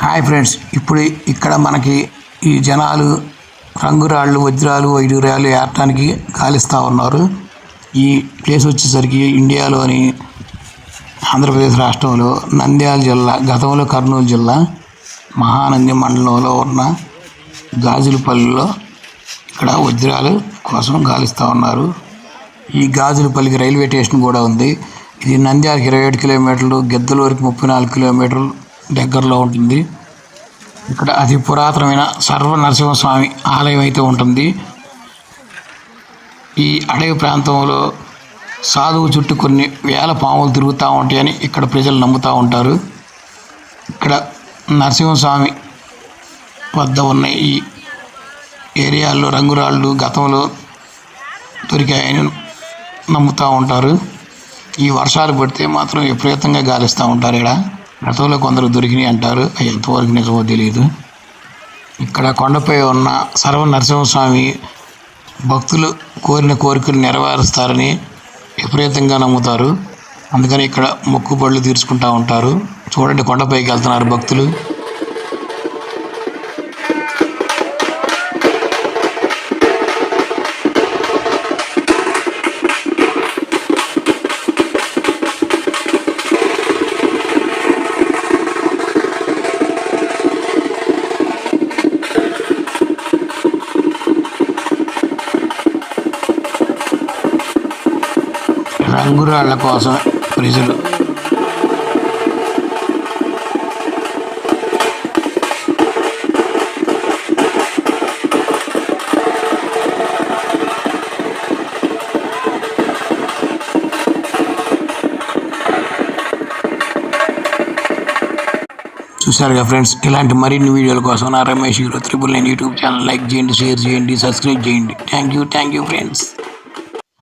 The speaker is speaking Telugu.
హాయ్ ఫ్రెండ్స్ ఇప్పుడు ఇక్కడ మనకి ఈ జనాలు రంగురాళ్ళు వజ్రాలు వైడూర్యాలు ఏరటానికి కాలిస్తూ ఉన్నారు. ఈ ప్లేస్ వచ్చేసరికి ఇండియాలోని ఆంధ్రప్రదేశ్ రాష్ట్రంలో నంద్యాల జిల్లా గతంలో కర్నూలు జిల్లా మహానంది మండలంలో ఉన్న గాజులపల్లిలో ఇక్కడ వజ్రాలు కోసం గాలిస్తూ ఉన్నారు. ఈ గాజులపల్లికి రైల్వే స్టేషన్ కూడా ఉంది. ఇది నంద్యాలకు ఇరవై ఏడు కిలోమీటర్లు గిద్దలూరికి ముప్పై నాలుగు కిలోమీటర్లు దగ్గరలో ఉంటుంది. ఇక్కడ అతి పురాతనమైన సర్వ నరసింహస్వామి ఆలయం అయితే ఉంటుంది. ఈ అడవి ప్రాంతంలో సాధువు చుట్టూ కొన్ని వేల పాములు తిరుగుతూ ఉంటాయని ఇక్కడ ప్రజలు నమ్ముతూ ఉంటారు. ఇక్కడ నరసింహస్వామి వద్ద ఉన్న ఈ ఏరియాల్లో రంగురాళ్ళు గతంలో దొరికాయని నమ్ముతూ ఉంటారు. ఈ వర్షాలు పడితే మాత్రం విపరీతంగా గాలిస్తూ ఉంటారు ఇక్కడ. గతంలో కొందరు దొరికినాయి అంటారు. అవి ఎంతవరకు నిజమో తెలియదు ఇక్కడ కొండపై ఉన్న సర్వ నరసింహస్వామి భక్తులు కోరిన కోరికలు నెరవేరుస్తారని విపరీతంగా నమ్ముతారు. అందుకని ఇక్కడ మొక్కుబడులు తీర్చుకుంటూ ఉంటారు. చూడండి కొండపైకి వెళ్తున్నారు భక్తులు. రంగురాళ్ళ కోసం ప్రజలు. చూసారుగా ఫ్రెండ్స్ ఇలాంటి మరిన్ని వీడియోల కోసం నా Ramesh hero triple nine YouTube channel like చేయండి షేర్ చేయండి సబ్స్క్రైబ్ చేయండి. Thank you thank you friends.